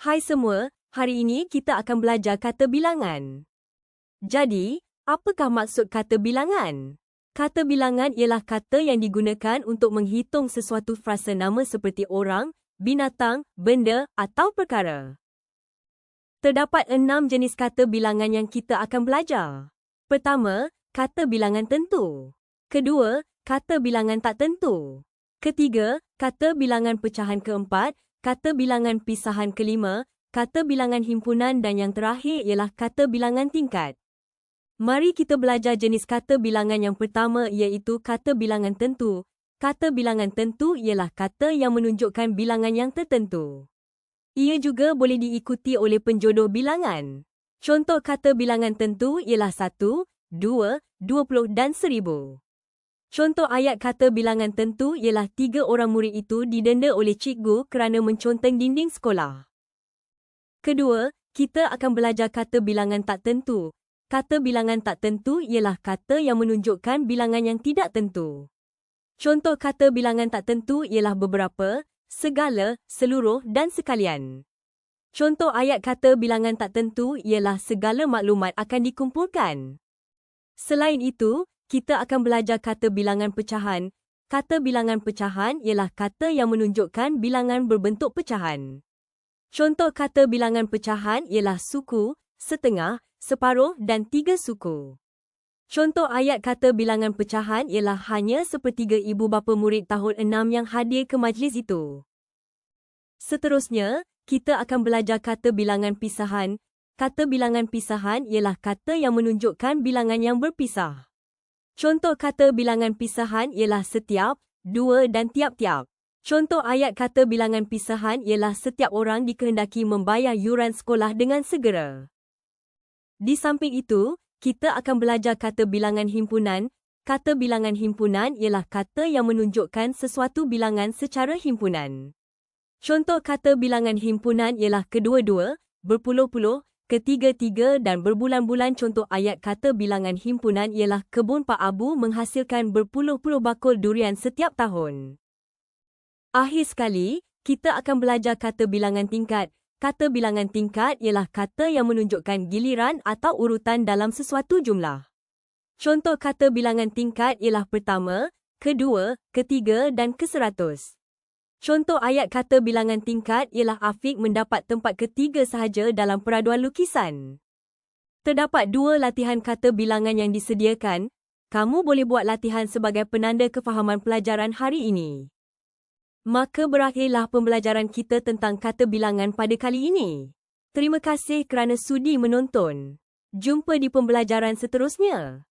Hai semua, hari ini kita akan belajar kata bilangan. Jadi, apakah maksud kata bilangan? Kata bilangan ialah kata yang digunakan untuk menghitung sesuatu frasa nama seperti orang, binatang, benda atau perkara. Terdapat enam jenis kata bilangan yang kita akan belajar. Pertama, kata bilangan tentu. Kedua, kata bilangan tak tentu. Ketiga, kata bilangan pecahan keempat, kata bilangan pisahan kelima, kata bilangan himpunan dan yang terakhir ialah kata bilangan tingkat. Mari kita belajar jenis kata bilangan yang pertama iaitu kata bilangan tentu. Kata bilangan tentu ialah kata yang menunjukkan bilangan yang tertentu. Ia juga boleh diikuti oleh penjodoh bilangan. Contoh kata bilangan tentu ialah 1, 2, 20 dan 1000. Contoh ayat kata bilangan tentu ialah tiga orang murid itu didenda oleh cikgu kerana menconteng dinding sekolah. Kedua, kita akan belajar kata bilangan tak tentu. Kata bilangan tak tentu ialah kata yang menunjukkan bilangan yang tidak tentu. Contoh kata bilangan tak tentu ialah beberapa, segala, seluruh dan sekalian. Contoh ayat kata bilangan tak tentu ialah segala maklumat akan dikumpulkan. Selain itu, kita akan belajar kata bilangan pecahan. Kata bilangan pecahan ialah kata yang menunjukkan bilangan berbentuk pecahan. Contoh kata bilangan pecahan ialah suku, setengah, separuh dan tiga suku. Contoh ayat kata bilangan pecahan ialah hanya sepertiga ibu bapa murid tahun enam yang hadir ke majlis itu. Seterusnya, kita akan belajar kata bilangan pisahan. Kata bilangan pisahan ialah kata yang menunjukkan bilangan yang berpisah. Contoh kata bilangan pisahan ialah setiap, dua dan tiap-tiap. Contoh ayat kata bilangan pisahan ialah setiap orang dikehendaki membayar yuran sekolah dengan segera. Di samping itu, kita akan belajar kata bilangan himpunan. Kata bilangan himpunan ialah kata yang menunjukkan sesuatu bilangan secara himpunan. Contoh kata bilangan himpunan ialah kedua-dua, berpuluh-puluh, ketiga-tiga dan berbulan-bulan. Contoh ayat kata bilangan himpunan ialah kebun Pak Abu menghasilkan berpuluh-puluh bakul durian setiap tahun. Akhir sekali, kita akan belajar kata bilangan tingkat. Kata bilangan tingkat ialah kata yang menunjukkan giliran atau urutan dalam sesuatu jumlah. Contoh kata bilangan tingkat ialah pertama, kedua, ketiga dan keseratus. Contoh ayat kata bilangan tingkat ialah Afiq mendapat tempat ketiga sahaja dalam peraduan lukisan. Terdapat dua latihan kata bilangan yang disediakan. Kamu boleh buat latihan sebagai penanda kefahaman pelajaran hari ini. Maka berakhirlah pembelajaran kita tentang kata bilangan pada kali ini. Terima kasih kerana sudi menonton. Jumpa di pembelajaran seterusnya.